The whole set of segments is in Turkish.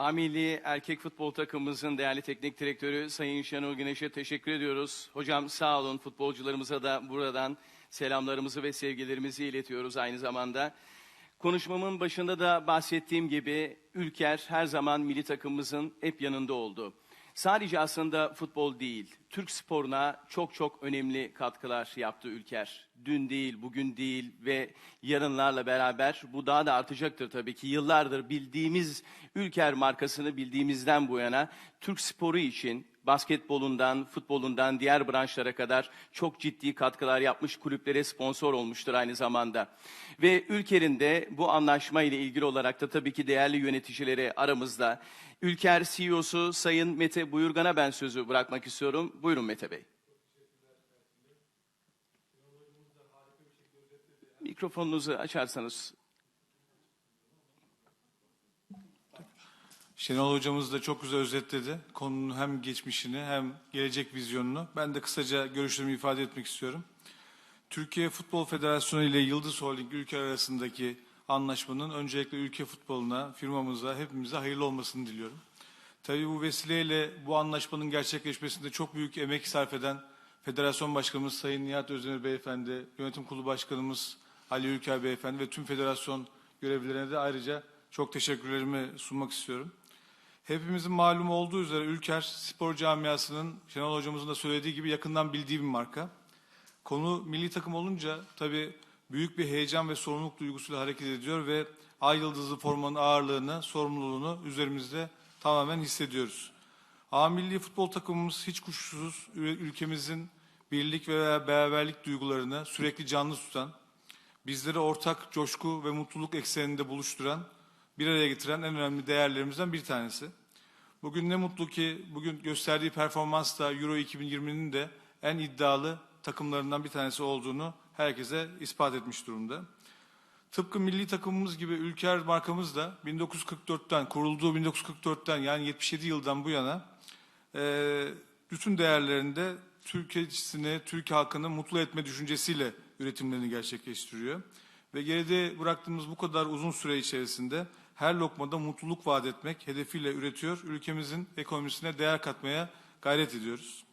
A Milli Erkek Futbol Takımımızın değerli teknik direktörü Sayın Şenol Güneş'e teşekkür ediyoruz. Hocam sağ olun futbolcularımıza da buradan selamlarımızı ve sevgilerimizi iletiyoruz aynı zamanda. Konuşmamın başında da bahsettiğim gibi Ülker her zaman milli takımımızın hep yanında oldu. Sadece aslında futbol değil, Türk sporuna çok çok önemli katkılar yaptı Ülker. Dün değil, bugün değil ve yarınlarla beraber bu daha da artacaktır tabii ki. Yıllardır bildiğimiz Ülker markasını bildiğimizden bu yana Türk sporu için basketbolundan, futbolundan diğer branşlara kadar çok ciddi katkılar yapmış kulüplere sponsor olmuştur aynı zamanda. Ve Ülker'in de bu anlaşma ile ilgili olarak da tabii ki değerli yöneticileri aramızda. Ülker CEO'su Sayın Mete Buyurgan'a ben sözü bırakmak istiyorum. Buyurun Mete Bey. Mikrofonunuzu açarsanız. Şenol hocamız da çok güzel özetledi. Konunun hem geçmişini hem gelecek vizyonunu. Ben de kısaca görüşlerimi ifade etmek istiyorum. Türkiye Futbol Federasyonu ile Yıldız Holding ülke arasındaki anlaşmanın öncelikle ülke futboluna, firmamıza, hepimize hayırlı olmasını diliyorum. Tabii bu vesileyle bu anlaşmanın gerçekleşmesinde çok büyük emek sarf eden Federasyon Başkanımız Sayın Nihat Özdemir Beyefendi, Yönetim Kurulu Başkanımız Ali Ülker Beyefendi ve tüm federasyon görevlilerine de ayrıca çok teşekkürlerimi sunmak istiyorum. Hepimizin malum olduğu üzere Ülker spor camiasının Şenol hocamızın da söylediği gibi yakından bildiği bir marka. Konu milli takım olunca tabii büyük bir heyecan ve sorumluluk duygusuyla hareket ediyor ve ay yıldızlı formanın ağırlığını, sorumluluğunu üzerimizde tamamen hissediyoruz. A milli futbol takımımız hiç kuşkusuz ülkemizin birlik ve beraberlik duygularını sürekli canlı tutan, bizleri ortak coşku ve mutluluk ekseninde buluşturan, bir araya getiren en önemli değerlerimizden bir tanesi. Bugün ne mutlu ki bugün gösterdiği performans da Euro 2020'nin de en iddialı takımlarından bir tanesi olduğunu herkese ispat etmiş durumda. Tıpkı milli takımımız gibi Ülker markamız da 1944'ten kurulduğu 1944'ten yani 77 yıldan bu yana e, bütün değerlerinde Türkiye'sini, Türk halkını mutlu etme düşüncesiyle üretimlerini gerçekleştiriyor. Ve geride bıraktığımız bu kadar uzun süre içerisinde her lokmada mutluluk vaat etmek hedefiyle üretiyor. Ülkemizin ekonomisine değer katmaya gayret ediyoruz.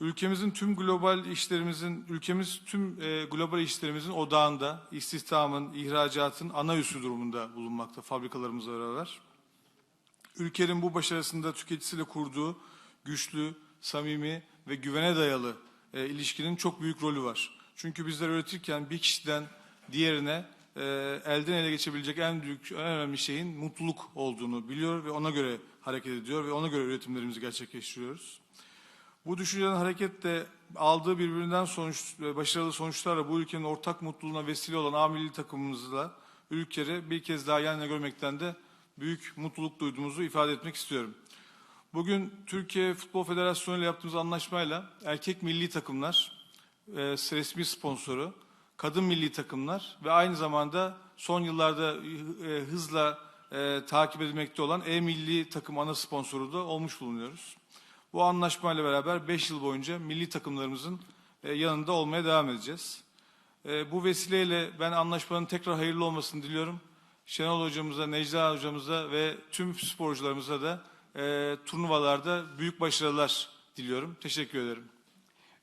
Ülkemizin tüm global işlerimizin, ülkemiz tüm e, global işlerimizin odağında, istihdamın, ihracatın ana üssü durumunda bulunmakta fabrikalarımızla beraber. Ülkenin bu başarısında tüketicisiyle kurduğu güçlü, samimi ve güvene dayalı e, ilişkinin çok büyük rolü var. Çünkü bizler üretirken bir kişiden diğerine e, elden ele geçebilecek en büyük, en önemli şeyin mutluluk olduğunu biliyor ve ona göre hareket ediyor ve ona göre üretimlerimizi gerçekleştiriyoruz. Bu düşünceden hareketle aldığı birbirinden sonuç ve başarılı sonuçlarla bu ülkenin ortak mutluluğuna vesile olan A milli takımımızla ülkeleri bir kez daha yan yana görmekten de büyük mutluluk duyduğumuzu ifade etmek istiyorum. Bugün Türkiye Futbol Federasyonu ile yaptığımız anlaşmayla erkek milli takımlar e, resmi sponsoru, kadın milli takımlar ve aynı zamanda son yıllarda e, hızla e, takip edilmekte olan E-Milli takım ana sponsoru da olmuş bulunuyoruz. Bu anlaşmayla beraber 5 yıl boyunca milli takımlarımızın e, yanında olmaya devam edeceğiz. E, bu vesileyle ben anlaşmanın tekrar hayırlı olmasını diliyorum. Şenol hocamıza, Necla hocamıza ve tüm sporcularımıza da e, turnuvalarda büyük başarılar diliyorum. Teşekkür ederim.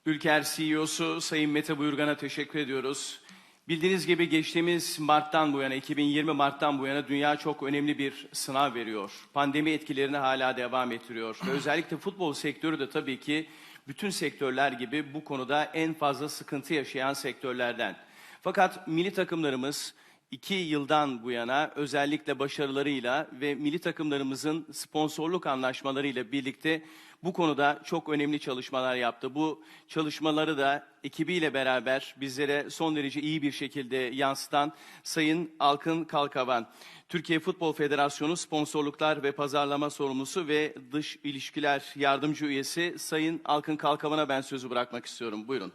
Ülker CEO'su Sayın Mete Buyurgan'a teşekkür ediyoruz. Bildiğiniz gibi geçtiğimiz Mart'tan bu yana, 2020 Mart'tan bu yana dünya çok önemli bir sınav veriyor. Pandemi etkilerini hala devam ettiriyor. Ve özellikle futbol sektörü de tabii ki bütün sektörler gibi bu konuda en fazla sıkıntı yaşayan sektörlerden. Fakat milli takımlarımız iki yıldan bu yana özellikle başarılarıyla ve milli takımlarımızın sponsorluk anlaşmalarıyla birlikte bu konuda çok önemli çalışmalar yaptı. Bu çalışmaları da ekibiyle beraber bizlere son derece iyi bir şekilde yansıtan Sayın Alkın Kalkavan, Türkiye Futbol Federasyonu sponsorluklar ve pazarlama sorumlusu ve dış ilişkiler yardımcı üyesi Sayın Alkın Kalkavan'a ben sözü bırakmak istiyorum. Buyurun.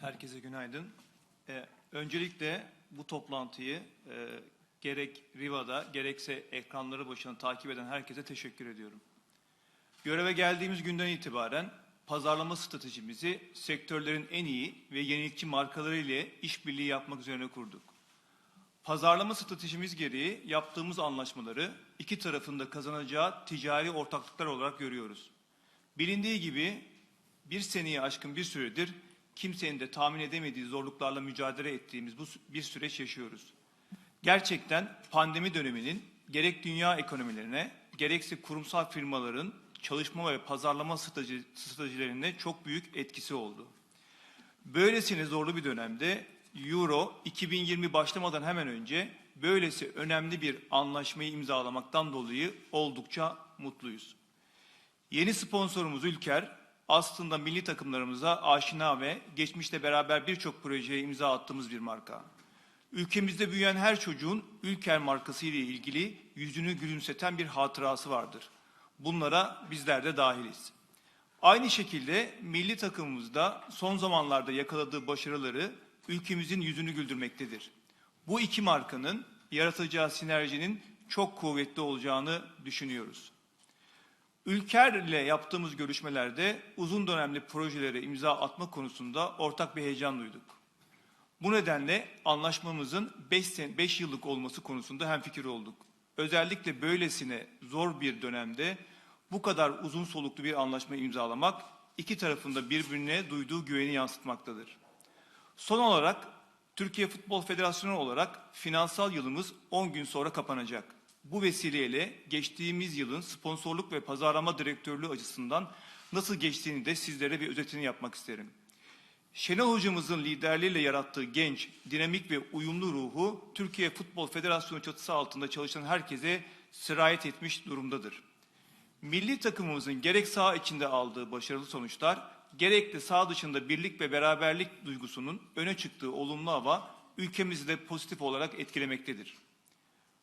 Herkese günaydın. Ee, öncelikle bu toplantıyı e, gerek Riva'da gerekse ekranları başına takip eden herkese teşekkür ediyorum. Göreve geldiğimiz günden itibaren pazarlama stratejimizi sektörlerin en iyi ve yenilikçi markaları ile işbirliği yapmak üzerine kurduk. Pazarlama stratejimiz gereği yaptığımız anlaşmaları iki tarafında kazanacağı ticari ortaklıklar olarak görüyoruz. Bilindiği gibi bir seneyi aşkın bir süredir kimsenin de tahmin edemediği zorluklarla mücadele ettiğimiz bu bir süreç yaşıyoruz. Gerçekten pandemi döneminin gerek dünya ekonomilerine gerekse kurumsal firmaların çalışma ve pazarlama strateji, stratejilerine çok büyük etkisi oldu. Böylesine zorlu bir dönemde Euro 2020 başlamadan hemen önce böylesi önemli bir anlaşmayı imzalamaktan dolayı oldukça mutluyuz. Yeni sponsorumuz Ülker aslında milli takımlarımıza aşina ve geçmişte beraber birçok projeye imza attığımız bir marka. Ülkemizde büyüyen her çocuğun Ülker markası ile ilgili yüzünü gülümseten bir hatırası vardır. Bunlara bizler de dahiliz. Aynı şekilde milli takımımızda son zamanlarda yakaladığı başarıları ülkemizin yüzünü güldürmektedir. Bu iki markanın yaratacağı sinerjinin çok kuvvetli olacağını düşünüyoruz. Ülker ile yaptığımız görüşmelerde uzun dönemli projelere imza atma konusunda ortak bir heyecan duyduk. Bu nedenle anlaşmamızın 5 yıllık olması konusunda hemfikir olduk. Özellikle böylesine zor bir dönemde bu kadar uzun soluklu bir anlaşma imzalamak iki tarafında birbirine duyduğu güveni yansıtmaktadır. Son olarak Türkiye Futbol Federasyonu olarak finansal yılımız 10 gün sonra kapanacak. Bu vesileyle geçtiğimiz yılın sponsorluk ve pazarlama direktörlüğü açısından nasıl geçtiğini de sizlere bir özetini yapmak isterim. Şenol hocamızın liderliğiyle yarattığı genç, dinamik ve uyumlu ruhu Türkiye Futbol Federasyonu çatısı altında çalışan herkese sirayet etmiş durumdadır. Milli takımımızın gerek saha içinde aldığı başarılı sonuçlar, gerek de saha dışında birlik ve beraberlik duygusunun öne çıktığı olumlu hava ülkemizi de pozitif olarak etkilemektedir.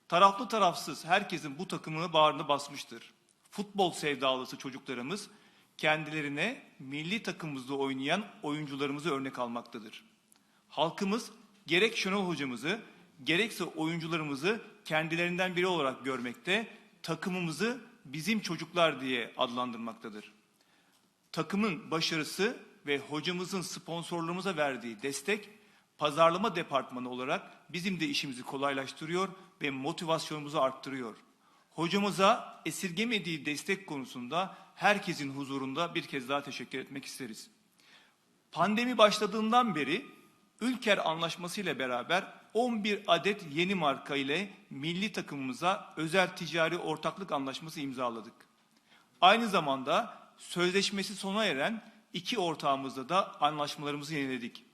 Taraflı tarafsız herkesin bu takımını bağrına basmıştır. Futbol sevdalısı çocuklarımız kendilerine milli takımımızda oynayan oyuncularımızı örnek almaktadır. Halkımız gerek Şenol hocamızı gerekse oyuncularımızı kendilerinden biri olarak görmekte, takımımızı bizim çocuklar diye adlandırmaktadır. Takımın başarısı ve hocamızın sponsorluğumuza verdiği destek pazarlama departmanı olarak bizim de işimizi kolaylaştırıyor ve motivasyonumuzu arttırıyor. Hocamıza esirgemediği destek konusunda herkesin huzurunda bir kez daha teşekkür etmek isteriz. Pandemi başladığından beri Ülker Anlaşması ile beraber 11 adet yeni marka ile milli takımımıza özel ticari ortaklık anlaşması imzaladık. Aynı zamanda sözleşmesi sona eren iki ortağımızla da anlaşmalarımızı yeniledik.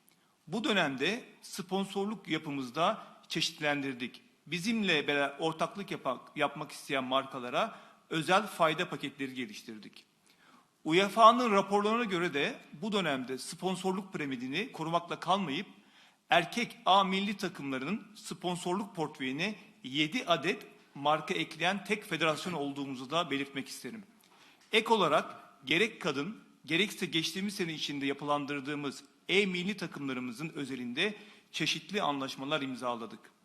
Bu dönemde sponsorluk yapımızda çeşitlendirdik. Bizimle beraber ortaklık yapak, yapmak isteyen markalara özel fayda paketleri geliştirdik. UEFA'nın raporlarına göre de bu dönemde sponsorluk piramidini korumakla kalmayıp erkek A milli takımlarının sponsorluk portföyüne 7 adet marka ekleyen tek federasyon olduğumuzu da belirtmek isterim. Ek olarak gerek kadın gerekse geçtiğimiz sene içinde yapılandırdığımız E milli takımlarımızın özelinde çeşitli anlaşmalar imzaladık.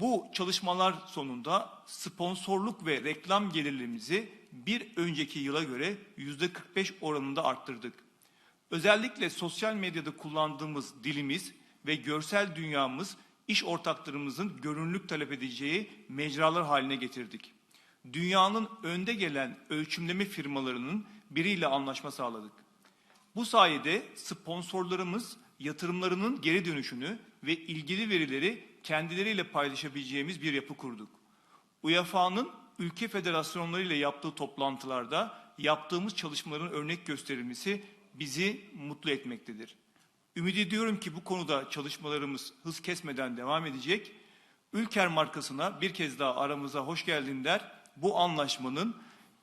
Bu çalışmalar sonunda sponsorluk ve reklam gelirlerimizi bir önceki yıla göre yüzde 45 oranında arttırdık. Özellikle sosyal medyada kullandığımız dilimiz ve görsel dünyamız iş ortaklarımızın görünürlük talep edeceği mecralar haline getirdik. Dünyanın önde gelen ölçümleme firmalarının biriyle anlaşma sağladık. Bu sayede sponsorlarımız yatırımlarının geri dönüşünü ve ilgili verileri kendileriyle paylaşabileceğimiz bir yapı kurduk. UEFA'nın ülke federasyonları ile yaptığı toplantılarda yaptığımız çalışmaların örnek gösterilmesi bizi mutlu etmektedir. Ümit ediyorum ki bu konuda çalışmalarımız hız kesmeden devam edecek. Ülker markasına bir kez daha aramıza hoş geldin der. Bu anlaşmanın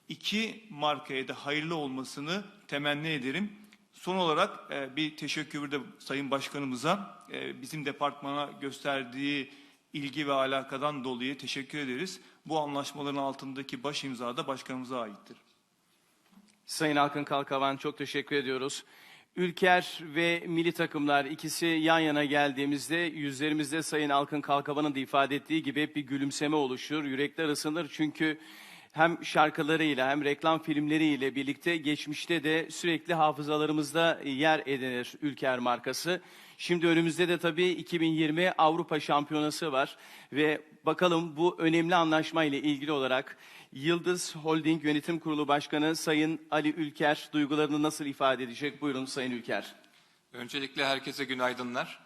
iki markaya da hayırlı olmasını temenni ederim. Son olarak e, bir teşekkür de Sayın Başkanımıza e, bizim departmana gösterdiği ilgi ve alakadan dolayı teşekkür ederiz. Bu anlaşmaların altındaki baş imza da başkanımıza aittir. Sayın Alkın Kalkavan çok teşekkür ediyoruz. Ülker ve milli takımlar ikisi yan yana geldiğimizde yüzlerimizde Sayın Alkın Kalkavan'ın da ifade ettiği gibi hep bir gülümseme oluşur, yürekler ısınır. Çünkü hem şarkılarıyla hem reklam filmleriyle birlikte geçmişte de sürekli hafızalarımızda yer edinir Ülker markası. Şimdi önümüzde de tabii 2020 Avrupa Şampiyonası var ve bakalım bu önemli anlaşma ile ilgili olarak Yıldız Holding Yönetim Kurulu Başkanı Sayın Ali Ülker duygularını nasıl ifade edecek? Buyurun Sayın Ülker. Öncelikle herkese günaydınlar.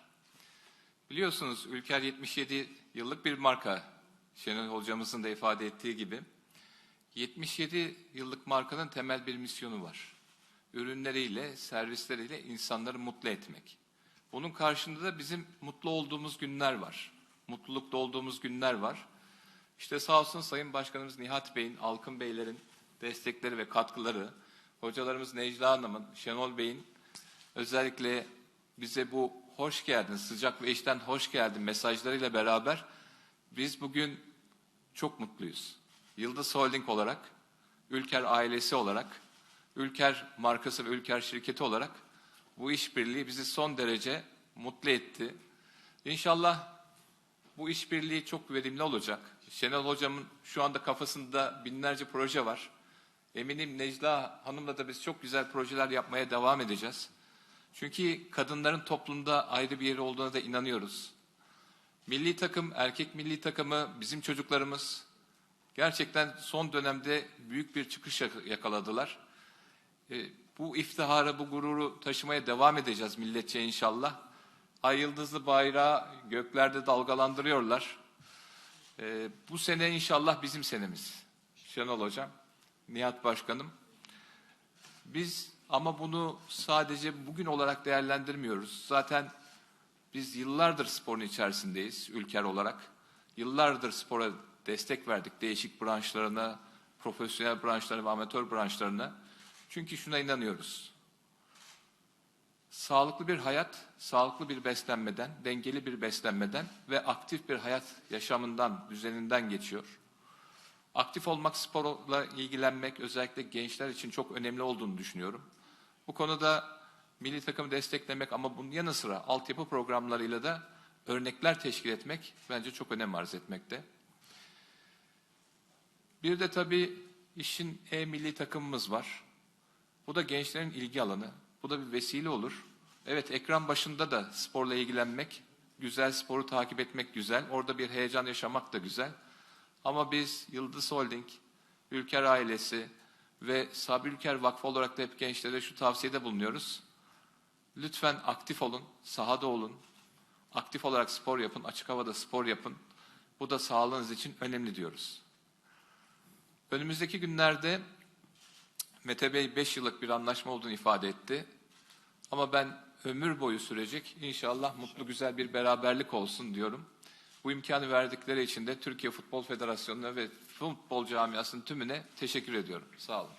Biliyorsunuz Ülker 77 yıllık bir marka. Şenol hocamızın da ifade ettiği gibi. 77 yıllık markanın temel bir misyonu var. Ürünleriyle, servisleriyle insanları mutlu etmek. Bunun karşında da bizim mutlu olduğumuz günler var. Mutlulukta olduğumuz günler var. İşte sağ olsun Sayın Başkanımız Nihat Bey'in, Alkın Beylerin destekleri ve katkıları, hocalarımız Necla Hanım'ın, Şenol Bey'in özellikle bize bu hoş geldin, sıcak ve işten hoş geldin mesajlarıyla beraber biz bugün çok mutluyuz. Yıldız Holding olarak, Ülker ailesi olarak, Ülker markası ve Ülker şirketi olarak bu işbirliği bizi son derece mutlu etti. İnşallah bu işbirliği çok verimli olacak. Şenol Hocam'ın şu anda kafasında binlerce proje var. Eminim Necla Hanım'la da biz çok güzel projeler yapmaya devam edeceğiz. Çünkü kadınların toplumda ayrı bir yeri olduğuna da inanıyoruz. Milli takım, erkek milli takımı, bizim çocuklarımız gerçekten son dönemde büyük bir çıkış yak- yakaladılar. E, bu iftiharı, bu gururu taşımaya devam edeceğiz milletçe inşallah. Ay yıldızlı bayrağı göklerde dalgalandırıyorlar. E, bu sene inşallah bizim senemiz. Şenol Hocam, Nihat Başkanım. Biz ama bunu sadece bugün olarak değerlendirmiyoruz. Zaten biz yıllardır sporun içerisindeyiz ülker olarak. Yıllardır spora destek verdik değişik branşlarına, profesyonel branşlarına ve amatör branşlarına. Çünkü şuna inanıyoruz. Sağlıklı bir hayat, sağlıklı bir beslenmeden, dengeli bir beslenmeden ve aktif bir hayat yaşamından, düzeninden geçiyor. Aktif olmak, sporla ilgilenmek özellikle gençler için çok önemli olduğunu düşünüyorum. Bu konuda milli takımı desteklemek ama bunun yanı sıra altyapı programlarıyla da örnekler teşkil etmek bence çok önem arz etmekte. Bir de tabii işin e-milli takımımız var. Bu da gençlerin ilgi alanı. Bu da bir vesile olur. Evet ekran başında da sporla ilgilenmek, güzel sporu takip etmek güzel. Orada bir heyecan yaşamak da güzel. Ama biz Yıldız Holding, Ülker ailesi ve Sabri Ülker Vakfı olarak da hep gençlere şu tavsiyede bulunuyoruz. Lütfen aktif olun, sahada olun. Aktif olarak spor yapın, açık havada spor yapın. Bu da sağlığınız için önemli diyoruz. Önümüzdeki günlerde Mete Bey 5 yıllık bir anlaşma olduğunu ifade etti. Ama ben ömür boyu sürecek inşallah mutlu güzel bir beraberlik olsun diyorum. Bu imkanı verdikleri için de Türkiye Futbol Federasyonu'na ve futbol camiasının tümüne teşekkür ediyorum. Sağ olun.